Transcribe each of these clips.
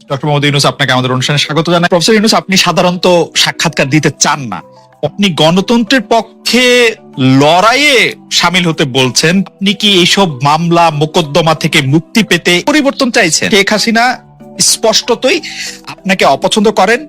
Doctor Mohammad Yunus আপনাকে আমাদের অনুষ্ঠানে স্বাগত জানাই। প্রফেসর ইউনুস, আপনি সাধারণত সাক্ষাৎকার দিতে চান না। আপনি গণতন্ত্রের পক্ষে লড়াইয়ে সামিল হতে বলছেন। আপনি কি এইসব মামলা, মোকদ্দমা থেকে মুক্তি পেতে পরিবর্তন চাইছেন? শেখ হাসিনা স্পষ্টতই আপনাকে অপছন্দ করেন।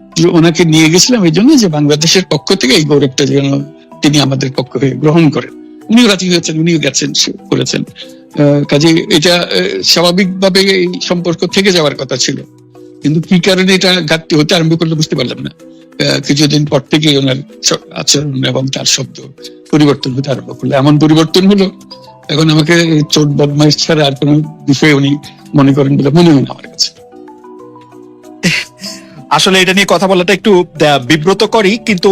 ওনাকে নিয়ে গেছিলাম এই জন্য যে বাংলাদেশের পক্ষ থেকে এই গৌরবটা যেন তিনি আমাদের পক্ষ হয়ে গ্রহণ করেন। উনিও রাজি হয়েছেন, উনিও গেছেন করেছেন। কাজে এটা স্বাভাবিকভাবে এই সম্পর্ক থেকে যাওয়ার কথা ছিল। কিন্তু কি কারণে এটা ঘাটতি হতে আরম্ভ করলে বুঝতে পারলাম না। কিছুদিন পর থেকে ওনার আচরণ এবং তার শব্দ পরিবর্তন হতে আরম্ভ করল। এমন পরিবর্তন হলো, এখন আমাকে চোট, বদমাইশ ছাড়া আর কোনো বিষয়ে উনি মনে করেন বলে মনে হয় না আমার কাছে। আসলে এটা নিয়ে কথা বলাটা একটু বিব্রত করি কিন্তু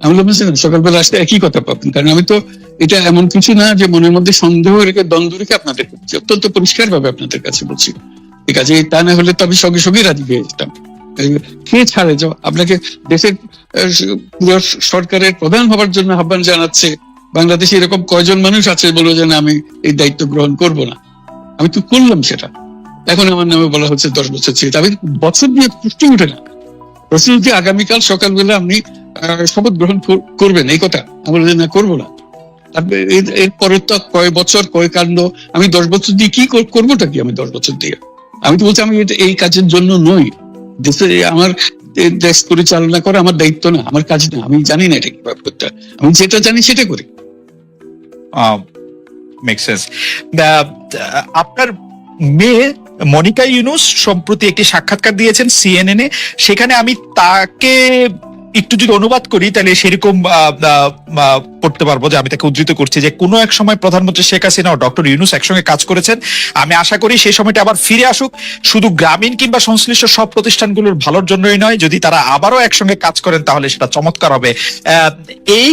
আমি বললাম সকালবেলা আসলে একই কথা পাবেন কারণ আমি তো এটা এমন কিছু না যে মনের মধ্যে সন্দেহ রেখে, দ্বন্দ্ব রেখে আপনাদের অত্যন্ত পরিষ্কার ভাবে আপনাদের কাছে বলছি। ঠিক আছে তা না হলে তো আমি সঙ্গে সঙ্গে রাজি হয়ে যেতাম। কে ছাড়ে? আপনাকে দেশের পুরো সরকারের প্রধান হবার জন্য আহ্বান জানাচ্ছে। বাংলাদেশে এরকম কয়জন মানুষ আছে বলো যে আমি এই দায়িত্ব গ্রহণ করব না। আমি তো করলাম সেটা। এখন আমার নামে বলা হচ্ছে দশ বছর ছিল আমি বছর দিয়ে পুষ্টি উঠে না। প্রশ্ন হচ্ছে, আগামীকাল সকালবেলা আপনি শপথ গ্রহণ করবেন, এই কথা। আমি বললাম যে না, করব না। এরপরে তো কয় বছর, কয় কাণ্ড, আমি দশ বছর দিয়ে কি কর- করবোটা কি আমি দশ বছর দিয়ে? আমি তো বলছি, আমি এই কাজের জন্য নই। দেশে আমার দেশ পরিচালনা করা আমার দায়িত্ব না, আমার কাজ না। আমি জানি না এটা কীভাবে করতে আমি যেটা জানি সেটা করি। আপনার মেয়ে মনিকা ইউনুস সম্প্রতি একটি সাক্ষাৎকার দিয়েছেন সিএনএন এ। সেখানে আমি তাকে একটু যদি অনুবাদ করি, তাহলে সেরকম পড়তে পারব যে আমি তাকে উদ্ধৃত করছি যে কোনো এক সময় প্রধানমন্ত্রী শেখ হাসিনা ও ডক্টর ইউনুস একসঙ্গে কাজ করেছেন। আমি আশা করি সেই সময়টা আবার ফিরে আসুক। শুধু গ্রামীণ কিংবা সংশ্লিষ্ট সব প্রতিষ্ঠানগুলোর ভালোর জন্যই নয়, যদি তারা আবারও একসঙ্গে কাজ করেন, তাহলে সেটা চমৎকার হবে। এই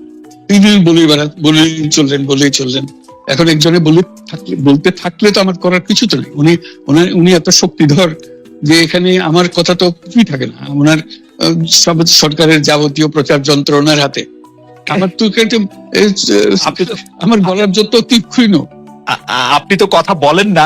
তিনি বলেই বেড়া বলেই চললেন বলেই চললেন। এখন একজনে বলে থাকলে বলতে থাকলে তো আমার করার কিছু তো নেই। উনি উনি এত শক্তিধর যে এখানে আমার কথা তো কিছুই থাকে না। ওনার সরকারের যাবতীয় প্রচার যন্ত্র ওনার হাতে। আমার তো আমার গলার যত তীক্ষ্ণ। আপনি তো কথা বলেন না।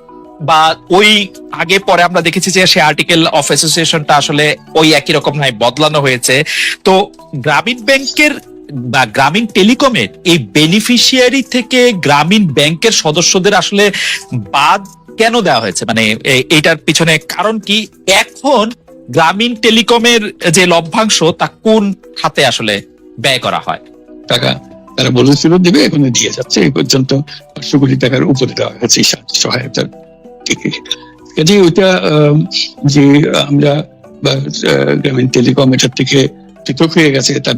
বা ওই আগে পরে আমরা দেখেছি যে সেই আর্টিকেল অফ অ্যাসোসিয়েশনটা আসলে ওই একই রকম নাই বদলানো হয়েছে। তো গ্রামীণ ব্যাংকের বা গ্রামীণ টেলিকমের এই বেনিফিশিয়ারি থেকে গ্রামীণ ব্যাংকের সদস্যদের আসলে বাদ কেন দেওয়া হয়েছে? মানে এ- এইটার পিছনে কারণ কি? এখন গ্রামীণ টেলিকমের যে লভ্যাংশ, তা কোন খাতে আসলে ব্যয় করা হয়? টাকা তারা বলেছিল দেবে, এখন দিয়ে যাচ্ছে। এই পর্যন্ত পাঁচশো কোটি টাকার উপরে দেওয়া হয়েছে সহায়তার। কাজে ওইটা যে আমরা গ্রামীণ টেলিকম এটার থেকে পৃথক হয়ে গেছে তার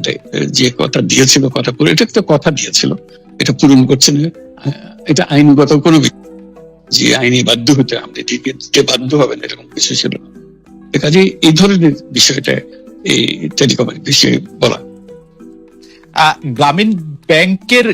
যে কথা দিয়েছিল, কথা পুরো, এটা একটা কথা দিয়েছিল, এটা পূরণ করছে না। এটা আইনগত কোনো যে আইনে বাধ্য হতে দিকে দিতে বাধ্য হবেন এরকম কিছু ছিল না। কাজে এই ধরনের বিষয়টা এই টেলিকমের বিষয়ে বলা। গ্রামীণ ব্যাংকের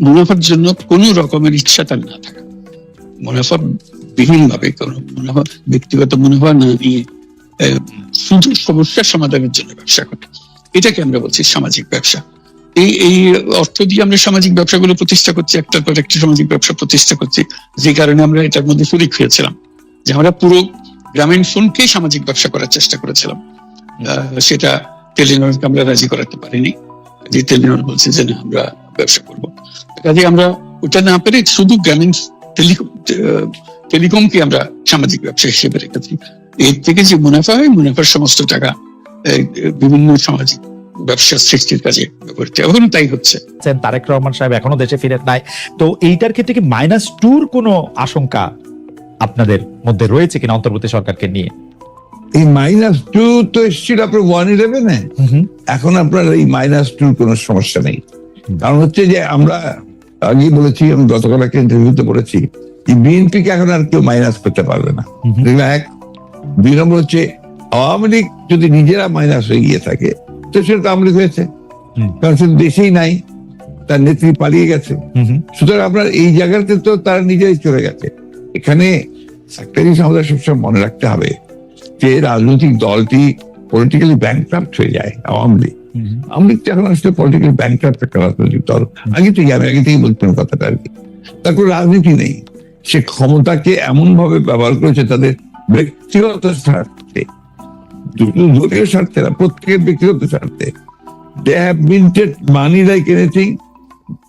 মুনাফার জন্য কোনো রকমের ইচ্ছা তার না থাকা। মুনাফা বিহীন ভাবে কোনো মুনাফা, ব্যক্তিগত মুনাফা না নিয়ে শুধু সমস্যার সমাধানের জন্য ব্যবসা করা। এটাকে আমরা বলছি সামাজিক ব্যবসা। এই এই অর্থ দিয়ে আমরা সামাজিক ব্যবসাগুলো প্রতিষ্ঠা করছি, একটার পর একটা সামাজিক ব্যবসা প্রতিষ্ঠা করছি। যে কারণে আমরা এটার মধ্যে শরিক হয়েছিলাম। যে আমরা পুরো গ্রামীণ ফোনকেই সামাজিক ব্যবসা করার চেষ্টা করেছিলাম। সেটা টেলিনরকে আমরা রাজি করাতে পারিনি। যে টেলিনর বলছে যে না, আমরা ব্যবসা করব। কাজে আমরা ওটা না পেরে শুধু গ্রামীণ টেলিকম টেলিকমকে আমরা সামাজিক ব্যবসা হিসেবে রেখেছি। এর থেকে যে মুনাফা হয় মুনাফার সমস্ত টাকা বিভিন্ন সামাজিক ব্যবসা সৃষ্টির কাজে ব্যবহৃত। এখন তাই হচ্ছে। তারেক রহমান সাহেব এখনও দেশে ফিরে নাই। তো এইটার ক্ষেত্রে কি মাইনাস টুর কোনো আশঙ্কা আপনাদের মধ্যে রয়েছে কিনা অন্তর্বর্তী সরকারকে নিয়ে? এই মাইনাস টু তো এসেছিল আপনার ওয়ান ইলেভেনে এখন আপনার এই মাইনাস টুর কোনো সমস্যা নেই। কারণ হচ্ছে যে আমরা আগেই বলেছি আমি গতকাল একটা ইন্টারভিউতে বলেছি বিএনপি কে এখন আর কেউ মাইনাস করতে পারবে না। এক। দুই নম্বর হচ্ছে আওয়ামী লীগ যদি নিজেরা মাইনাস হয়ে গিয়ে থাকে তো সেটা তো আওয়ামী লীগ হয়েছে। কারণ সে দেশেই নাই তার নেত্রী পালিয়ে গেছে। সুতরাং আপনার এই জায়গাতে তো তারা নিজেই চলে গেছে। এখানে একটা জিনিস আমাদের সবসময় মনে রাখতে হবে যে রাজনৈতিক দলটি পলিটিক্যালি ব্যাংক্রাফ্ট হয়ে যায় আওয়ামী লীগ। আওয়ামী লীগ তো এখন আসলে পলিটিক্যালি ব্যাংক্রাফ্ট একটা রাজনৈতিক দল আগে থেকে আমি আগে থেকে বলতাম কথাটা আর কি। তার কোনো রাজনীতি নেই। সে ক্ষমতাকে এমন ভাবে ব্যবহার করেছে তাদের ব্যক্তিগত স্বার্থে দলীয় স্বার্থে না, প্রত্যেকের ব্যক্তিগত স্বার্থে। They have minted money like anything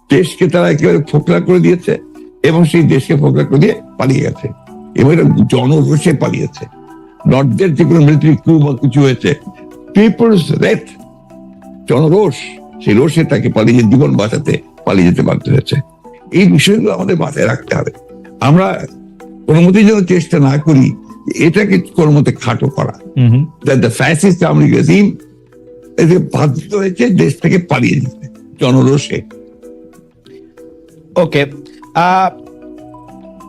দেশকে তারা একেবারে ফোকলা করে দিয়েছে এবং সেই দেশকে ফোকলা করে দিয়ে পালিয়ে গেছে। এবং এটা জনরোষে পালিয়েছে। নর্থদের যে কোনো মিলিটারি ক্রু বা কিছু হয়েছে। পিপলস রেট জনরোষ সেই রোষে তাকে পালিয়ে জীবন বাঁচাতে পালিয়ে যেতে বাধ্য হয়েছে। এই বিষয়গুলো আমাদের মাথায় রাখতে হবে। আমরা কোনো মতেই যেন চেষ্টা না করি এটাকে কোনো মতে খাটো করা। দ্য ফ্যাসিস্ট রেজিম বাধ্য হয়েছে দেশ থেকে পালিয়ে যেতে। জনরোষে ওকে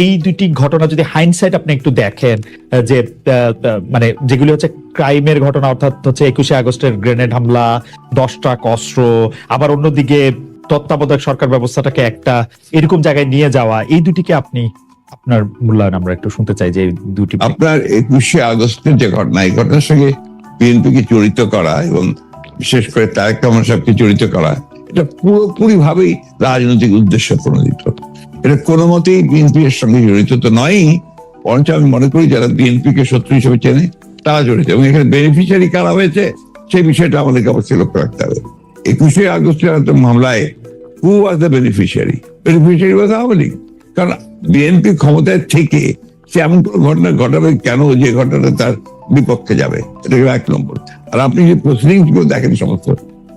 এই দুটি ঘটনা যদি হাইন্ডসাইট আপনি একটু দেখেন যে মানে যেগুলি হচ্ছে ক্রাইমের ঘটনা, অর্থাৎ হচ্ছে একুশে আগস্টের গ্রেনেড হামলা দশটা অস্ত্র, আবার অন্যদিকে তত্ত্বাবধায়ক সরকার ব্যবস্থাটাকে একটা এরকম জায়গায় নিয়ে যাওয়া, এই দুটিকে আপনি, আপনার মূল্যায়ন আমরা একটু শুনতে চাই যে দুটি আপনার একুশে আগস্টের যে ঘটনা, এই ঘটনার সঙ্গে বিএনপিকে জড়িত করা এবং বিশেষ করে তারেক রহমান সাহেবকে জড়িত করা এটা পুরোপুরি ভাবেই রাজনৈতিক উদ্দেশ্য প্রণোদিত। এটা কোনো মতেই বিএনপি এর সঙ্গে জড়িত তো নয়ই, বরঞ্চ আমি মনে করি যারা বিএনপি কে শত্রু হিসেবে চেনে, তারা জড়িত। এবং এখানে বেনিফিশিয়ারি কারা হয়েছে সেই বিষয়টা আমাদেরকে অবশ্যই লক্ষ্য রাখতে হবে। একুশে আগস্টের মামলায় who was the beneficiary beneficiary was Awami League. কারণ বিএনপি ক্ষমতায় থেকে সে এমন কোনো ঘটনা ঘটাবে কেন, যে ঘটনাটা তার বিপক্ষে যাবে? এটা এক নম্বর। আর আপনি যে প্রসিডিংসগুলো দেখেন সমস্ত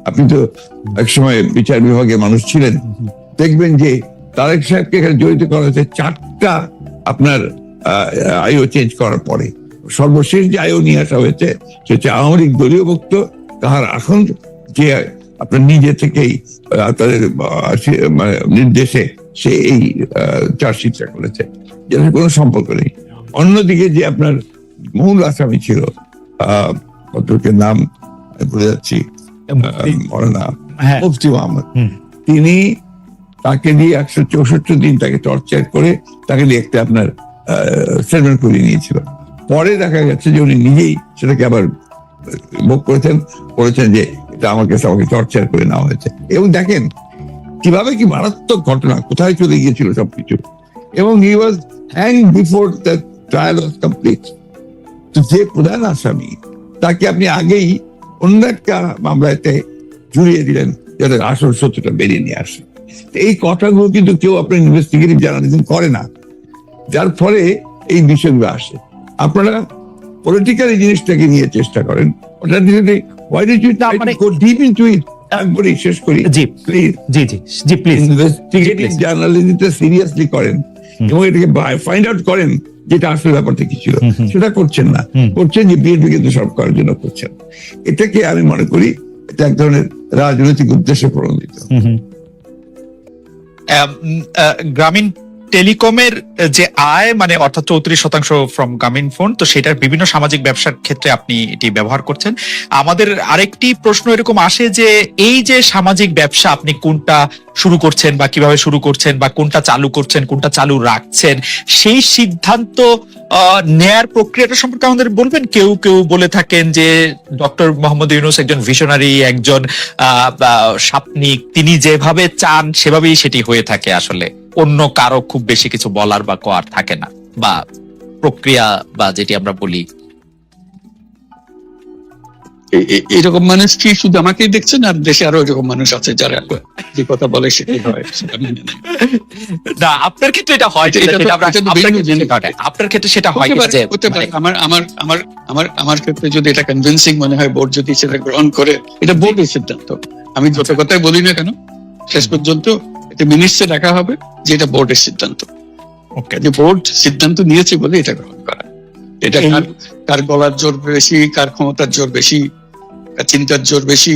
আপনি তো একসময় বিচার বিভাগের মানুষ ছিলেন। দেখবেন যে তারেক সাহেবকে এখানে জড়িত করা হয়েছে চারটা আপনার আইও চেঞ্জ করার পরে। সর্বশেষ যে আইও নিয়ে আসা হয়েছে, সে হচ্ছে আওয়ামী লীগ দলীয় ভুক্ত। তাহার এখন যে আপনার নিজে থেকেই তাদের মানে নির্দেশে সে এই চার্জশিটটা করেছে। যেটার কোনো সম্পর্ক নেই। অন্যদিকে যে আপনার মূল আসামি ছিল ভদ্রলোকের নাম ভুলে যাচ্ছি। মৌলানা হ্যাঁ। মুফতি মোহাম্মদ তিনি তাকে দিয়ে একশো চৌষট্টি দিন তাকে টর্চার করে তাকে দিয়ে একটা আপনার স্টেটমেন্ট করিয়ে নিয়েছিল। পরে দেখা গেছে যে উনি নিজেই সেটাকে আবার ভোগ করেছেন বলেছেন যে এটা আমাকে আমাকে টর্চার করে নেওয়া হয়েছে। এবং দেখেন কীভাবে কি মারাত্মক ঘটনা কোথায় চলে গিয়েছিল সবকিছু। এবং he was hang before the trial was complete যে প্রধান আসামি তাকে আপনি আগেই অন্য একটা মামলাতে জুড়িয়ে দিলেন যাতে আসল সত্যটা বেরিয়ে নিয়ে আসে। এই কথাগুলো কিন্তু কেউ আপনার ইনভেস্টিগেটিভ জার্নালিজম করে না। যার ফলে এই বিষয়গুলো আসে। আপনারা পলিটিক্যাল এই জিনিসটাকে নিয়ে চেষ্টা করেন। ওটা মানে- শেষ করি। জি। প্লিজ জি জি। জি প্লিজ ইনভেস্টিগেটিভ জার্নালিজমটা সিরিয়াসলি করেন। এবং এটাকে ফাইন্ড আউট করেন। যেটা আসলে ব্যাপারটা কি ছিল। সেটা করছেন না। হুম। করছেন যে বিএনপি কিন্তু সব করার জন্য করছেন। এটাকে আমি মনে করি এটা এক ধরনের রাজনৈতিক উদ্দেশ্যে প্রণোদিত। আহ, গ্রামীণ টেলিকমের যে আয় মানে অর্থাৎ চৌত্রিশ শতাংশ ফ্রম গ্রামীণ ফোন তো সেটার বিভিন্ন সামাজিক ব্যবসার ক্ষেত্রে আপনি এটি ব্যবহার করছেন। আমাদের আরেকটি প্রশ্ন এরকম আসে যে, এই যে সামাজিক ব্যবসা আপনি কোনটা শুরু করছেন বা কীভাবে শুরু করছেন বা কোনটা চালু করছেন, কোনটা চালু রাখছেন, সেই সিদ্ধান্ত নেয়ার প্রক্রিয়াটা সম্পর্কে আমাদের বলবেন? কেউ কেউ বলে থাকেন যে, ডক্টর মোহাম্মদ ইউনুস একজন ভিশনারি একজন স্বাপ্নিক তিনি যেভাবে চান সেভাবেই সেটি হয়ে থাকে আসলে। অন্য কারও খুব বেশি কিছু বলার বা করার থাকে না বা প্রক্রিয়া বা যেটি আমরা বলি এরকম মানুষ কি শুধু আমাকেই দেখছেন আর দেশে আরও এরকম মানুষ আছে যারা যে কথা বলে সেটাই হয়। না আপনার ক্ষেত্রে এটা হয় আপনার ক্ষেত্রে সেটা হয়। পারে, হতে পারে। মানে- আমার আমার আমার আমার আমার ক্ষেত্রে যদি এটা কনভিন্সিং মনে হয় বোর্ড যদি সেটা গ্রহণ করে এটা বোর্ডের সিদ্ধান্ত আমি যত আচ্ছা। কথাই বলি না কেন শেষ পর্যন্ত এটা মিনিটসে রাখা হবে যে এটা বোর্ডের সিদ্ধান্ত। ওকে যে বোর্ড সিদ্ধান্ত নিয়েছে বলে এটা গ্রহণ করা। এটা কার কার গলার জোর বেশি কার ক্ষমতার জোর বেশি কার চিন্তার জোর বেশি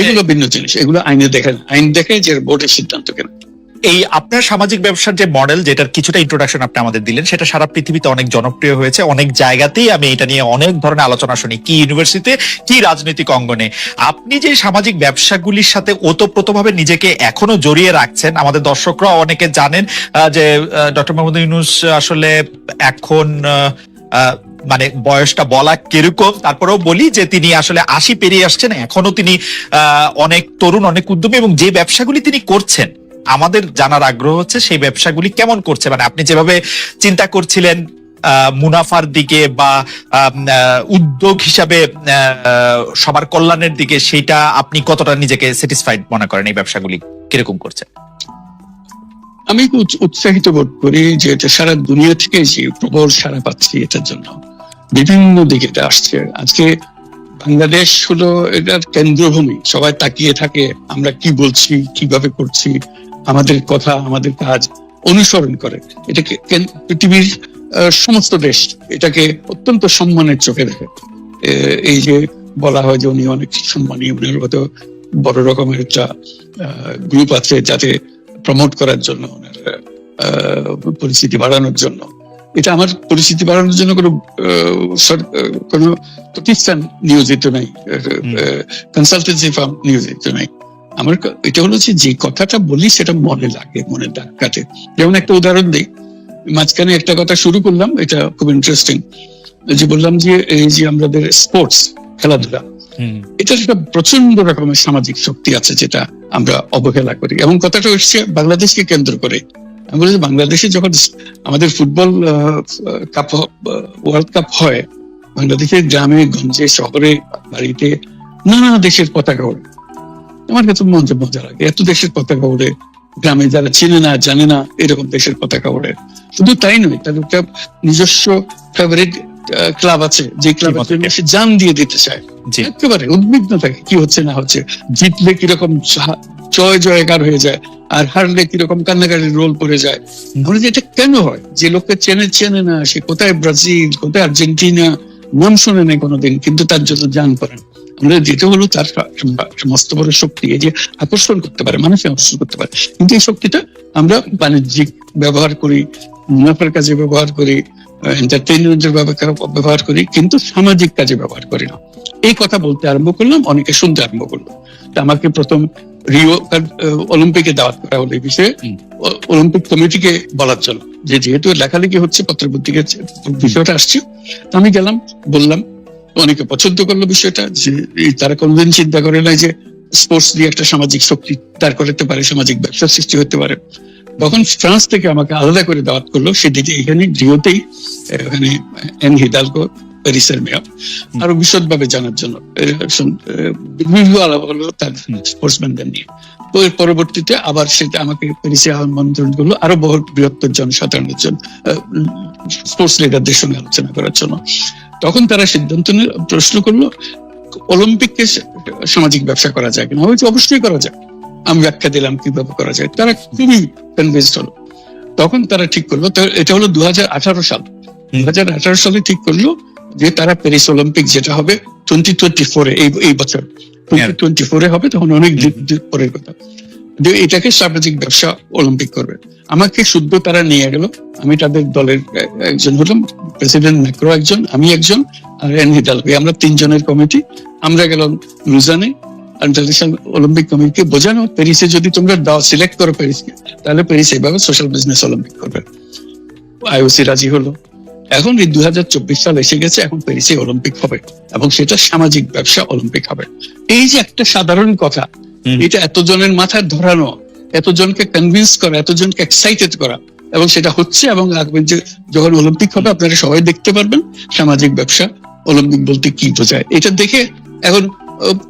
এগুলো ভিন্ন জিনিস। এগুলো আইনে দেখেন আইন দেখে যে বোর্ডের সিদ্ধান্ত কেন এই আপনার সামাজিক ব্যবসার যে মডেল যেটার কিছুটা ইন্ট্রোডাকশন আপনি আমাদের দিলেন, সেটা সারা পৃথিবীতে অনেক জনপ্রিয় হয়েছে। অনেক জায়গাতেই আমি এটা নিয়ে অনেক ধরনের আলোচনা শুনি। কি ইউনিভার্সিটিতে কি রাজনৈতিক অঙ্গনে। আপনি যে সামাজিক ব্যবসাগুলির সাথে ওতপ্রোতভাবে নিজেকে এখনও জড়িয়ে রাখছেন, আমাদের দর্শকরা অনেকে জানেন যে ডক্টর মোহাম্মদ ইউনুস আসলে এখন মানে বয়সটা বলা কীরকম, তারপরেও বলি যে তিনি আসলে আশি পেরিয়ে আসছেন। এখনও তিনি অনেক তরুণ, অনেক উদ্যমী এবং যে ব্যবসাগুলি তিনি করছেন আমাদের জানার আগ্রহ হচ্ছে সেই ব্যবসাগুলি কেমন করছে? মানে আপনি যেভাবে চিন্তা করছিলেন মুনাফার দিকে বা উদ্যোগ হিসাবে সবার কল্যাণের দিকে সেটা আপনি কতটা নিজেকে স্যাটিসফাইড মনে করেন এই ব্যবসাগুলি কীরকম করছে? আমি উৎ- উৎসাহিত বোধ করি যে এটা সারা দুনিয়া থেকে যে প্রবল সারা পাচ্ছি এটার জন্য। বিভিন্ন দিকে এটা আসছে। আজকে বাংলাদেশ হলো এটার কেন্দ্রভূমি। সবাই তাকিয়ে থাকে, আমরা কি বলছি, কীভাবে করছি আমাদের কথা আমাদের কাজ অনুসরণ করে। এটাকে পৃথিবীর সমস্ত দেশ এটাকে অত্যন্ত সম্মানের চোখে দেখে। এই যে বলা হয় যে উনি অনেক সম্মানী উনার মতো বড় রকমের একটা গ্রুপ আছে যাতে প্রমোট করার জন্য ওনার পরিচিতি বাড়ানোর জন্য। এটা আমার পরিস্থিতি বাড়ানোর জন্য কোনো কোনো প্রতিষ্ঠান নিয়োজিত নাই। কনসালটেন্সি ফার্ম নিয়োজিত নাই। আমার এটা হলো যে কথাটা বলি সেটা মনে লাগে মনে দাগ কাটে। যেমন একটা উদাহরণ দিই। মাঝখানে একটা কথা শুরু করলাম এটা খুব ইন্টারেস্টিং যে বললাম যে এই যে আমাদের স্পোর্টস খেলাধুলা এটার একটা প্রচণ্ড রকমের সামাজিক শক্তি আছে যেটা আমরা অবহেলা করি। এবং কথাটা হচ্ছে বাংলাদেশকে কেন্দ্র করে। আমি বলি বাংলাদেশে যখন আমাদের ফুটবল কাপ ওয়ার্ল্ড কাপ হয় বাংলাদেশের গ্রামে গঞ্জে শহরে বাড়িতে নানা দেশের পতাকা ওড়ে। আমার কাছে মজা মজা লাগে। এত দেশের পতাকা ওড়ে। গ্রামে যারা চেনে না জানে না এরকম দেশের পতাকা ওড়ে। শুধু তাই নয় তাদের একটা নিজস্ব ফেভারিট ক্লাব আছে যে জন্য সে জান দিয়ে দিতে চায়। একেবারে উদ্বিগ্ন থাকে কি হচ্ছে না হচ্ছে। জিতলে কীরকম জয় জয়কার হয়ে যায় আর হারলে কীরকম কান্নাকাটির রোল পড়ে যায়। বলে যে এটা কেন হয়? যে লোককে চেনে চেনে না সে কোথায় ব্রাজিল কোথায় আর্জেন্টিনা নাম শুনে নেই কোনোদিন কিন্তু তার জন্য জান করেন। আমরা যেটা হলো তার একটা মস্ত বড় শক্তি এই যে আকর্ষণ করতে পারে মানুষকে আকর্ষণ করতে পারে। কিন্তু এই শক্তিটা আমরা বাণিজ্যিক ব্যবহার করি মুনাফার কাজে ব্যবহার করি এন্টারটেইনমেন্টের ব্যবহার করি কিন্তু সামাজিক কাজে ব্যবহার করি না। এই কথা বলতে আরম্ভ করলাম অনেকে শুনতে আরম্ভ করল। তা আমাকে প্রথম রিও অলিম্পিকে দাওয়াত করা হলো এই বিষয়ে। অলিম্পিক কমিটিকে বলার জন্য। যে যেহেতু লেখালেখি হচ্ছে পত্র পত্রিকার বিষয়টা আসছে তা আমি গেলাম বললাম অনেকে পছন্দ করল বিষয়টা যে তারা কোনদিন চিন্তা করে নাই যে স্পোর্টস দিয়ে একটা সামাজিক শক্তি দাঁড় করাতে পারে সামাজিক ব্যবসা সৃষ্টি হতে পারে। তখন ফ্রান্স থেকে আমাকে আলাদা করে দাওয়াত করল সেদিকে এখানে রিওতেই ওখানে এন হিদালকো প্যারিসের মেয়র। আরও বিশদভাবে জানার জন্য বিভিন্ন আলাপ হলো তার স্পোর্টসম্যানদের নিয়ে। তো এর পরবর্তীতে আবার সেটা আমাকে প্যারিসে আমন্ত্রণ করল আরও বহু বৃহত্তর জনসাধারণের জন্য স্পোর্টস লিডারদের সঙ্গে আলোচনা করার জন্য। তখন তারা সিদ্ধান্ত প্রশ্ন করল অলিম্পিককে সামাজিক ব্যবসা করা যায় কিনা? বলছি, অবশ্যই করা যায়। আমি ব্যাখ্যা দিলাম কীভাবে করা যায়। তারা খুবই কনভিন্সড হলো। তখন তারা ঠিক করল এটা হলো দু হাজার আঠারো সাল। দু হাজার আঠারো সালে ঠিক করল যে তারা প্যারিস অলিম্পিক যেটা হবে টোয়েন্টি টোয়েন্টি ফোরে এই বছর। টোয়েন্টি টোয়েন্টি ফোরে হবে তখন অনেক পরের কথা। যে এটাকে সামাজিক ব্যবসা অলিম্পিক করবে। আমাকে শুদ্ধ তারা নিয়ে গেল। আমি তাদের দলের একজন হলাম, প্রেসিডেন্ট ম্যাক্রো একজন, আমি একজন, আর এন হিদালবি আমরা তিনজনের কমিটি। আমরা গেলাম লুজানে ইন্টারন্যাশনাল অলিম্পিক কমিটিকে বোঝানো। প্যারিসে যদি তোমরা দাও, সিলেক্ট করো প্যারিসকে, তাহলে প্যারিস সোশ্যাল বিজনেস অলিম্পিক করবে। আইওসি রাজি হলো। এখন এই দু হাজার চব্বিশ সাল এসে গেছে, এখন প্যারিসে অলিম্পিক হবে এবং সেটা সামাজিক ব্যবসা অলিম্পিক হবে। এই যে একটা সাধারণ কথা। এটা এতজনের মাথায় ধরানো, এতজনকে কনভিন্স করা, এতজনকে এক্সাইটেড করা, এবং সেটা হচ্ছে এবং যখন অলিম্পিক হবে, আপনারা সবাই দেখতে পারবেন সামাজিক ব্যবসা অলিম্পিক বলতে কি বোঝায়। এটা দেখে এখন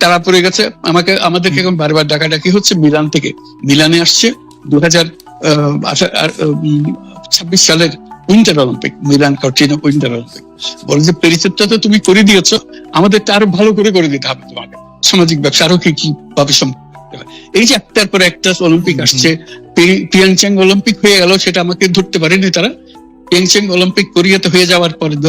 তারা পড়ে গেছে, আমাকে, আমাদেরকে এখন বারবার ডাকাডাকি হচ্ছে মিলান থেকে। মিলানে আসছে দু হাজার ছাব্বিশ সালের winter olympic, Milan Cortina winter olympic. বলে যে প্যারিসেরটা তো তুমি করে দিয়েছ, আমাদেরটা আরও ভালো করে করে দিতে হবে তোমাকে। সামাজিক ব্যবসা আরও কি কি, ভাবে সম্ভব। এই যে একটার পর একটা অলিম্পিক আসছে পিয়াংচাং অলিম্পিক হয়ে গেল সেটা আমাকে ধরতে পারেনি তারা। পিয়াংচাং অলিম্পিক কোরিয়াতে হয়ে যাওয়ার পরে দু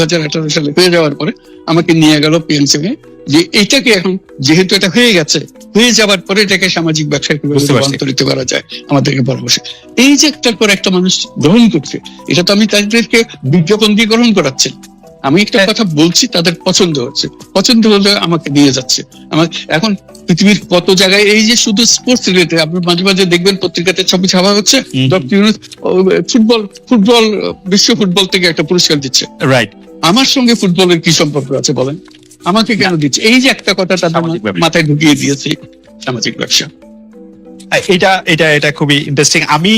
সালে হয়ে যাওয়ার পরে আমাকে নিয়ে গেল পিয়াংচাং এ যে এটাকে এখন যেহেতু এটা হয়ে গেছে হয়ে যাওয়ার পরে এটাকে সামাজিক ব্যবসায় কীভাবে রূপান্তরিত করা যায় আমাদেরকে পরামর্শ। এই যে একটার পর একটা মানুষ গ্রহণ করছে এটা তো আমি তাদেরকে বিজ্ঞাপন দিয়ে গ্রহণ করাচ্ছি। আমি একটা কথা বলছি তাদের পছন্দ হচ্ছে পছন্দ হলে আমাকে নিয়ে যাচ্ছে। আমার এখন পৃথিবীর কত জায়গায় এই যে শুধু স্পোর্টস রিলেটেড আপনি মাঝে মাঝে দেখবেন পত্রিকাতে ছবি ছাপা হচ্ছে ফুটবল ফুটবল বিশ্ব ফুটবল থেকে একটা পুরস্কার দিচ্ছে। রাইট আমার সঙ্গে ফুটবলের কি সম্পর্ক আছে বলেন? আমাকে কেন দিচ্ছে? এই যে একটা কথা তাদের মাথায় ঢুকিয়ে দিয়েছে সামাজিক ব্যবসা। এটা এটা এটা খুবই ইন্টারেস্টিং আমি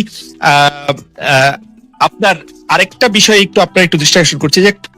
আপনার আরেকটা বিষয় একটু আপনার একটু দৃষ্টি আকর্ষণ করছি যে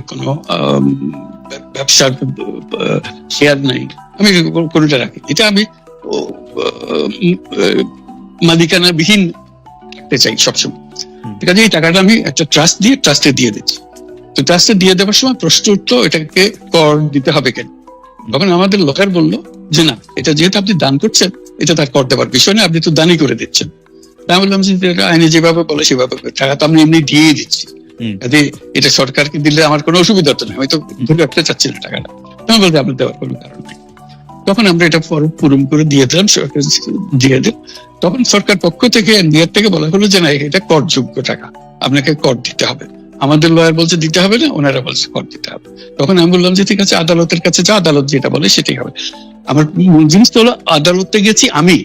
কোনো ব্যবসার শেয়ার নাই। আমি কোনোটা রাখি এটা আমি উম, থাকতে চাই সবসময়। ঠিক আছে এই টাকাটা আমি একটা ট্রাস্ট দিয়ে ট্রাস্টে দিয়ে দিচ্ছি। তো ট্রাস্টে দিয়ে দেওয়ার সময় প্রশ্ন উঠল এটাকে কর দিতে হবে কেন? তখন আমাদের লোকার বলল যে না এটা যেহেতু আপনি দান করছেন এটা তার কর দেওয়ার বিষয় না আপনি তো দানই করে দিচ্ছেন। আমি বললাম যে এটা আইনে যেভাবে বলে সেভাবে টাকা তো আমি এমনি দিয়ে দিচ্ছি। কাজে এটা সরকারকে দিলে আমার কোনো অসুবিধা তো তো ধরে রাখতে চাচ্ছি না টাকাটা বলতে আপনার দেওয়ার কোনো কারণ নেই। তখন আমরা এটা পূরণ করে দিয়ে দিলাম সরকার দিয়ে দিল তখন সরকার পক্ষ থেকে এনবিআর থেকে বলা হলো যে না এটা করযোগ্য টাকা। আপনাকে কর দিতে হবে। আমাদের লয়ার বলছে দিতে হবে না। ওনারা বলছে কর দিতে হবে। তখন আমি বললাম যে ঠিক আছে আদালতের কাছে যা আদালত যেটা বলে সেটাই হবে। আমার মূল জিনিসটা হলো আদালতে গেছি আমি।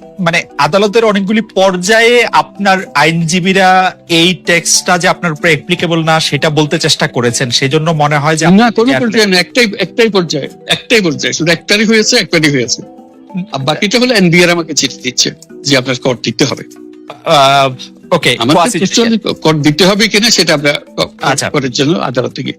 মানে আদালতের অনেকগুলি পর্যায়ে আপনার আইনজীবীরা এই টেক্সটটা যে আপনার উপরে অ্যাপ্লিকেবল না সেটা বলতে চেষ্টা করেছেন। সেজন্য মনে হয় যে না কোনো পর্যায়ে না একটাই একটাই পর্যায়ে একটাই পর্যায়ে। শুধু একটারই হয়েছে একটারই হয়েছে। আর বাকিটা হলো এনবিআর আমাকে চিঠি দিচ্ছে যে আপনার কর দিতে হবে। ওকে কর দিতে হবে কিনা সেটা আমরা আচ্ছা। করের জন্য আদালতে গিয়ে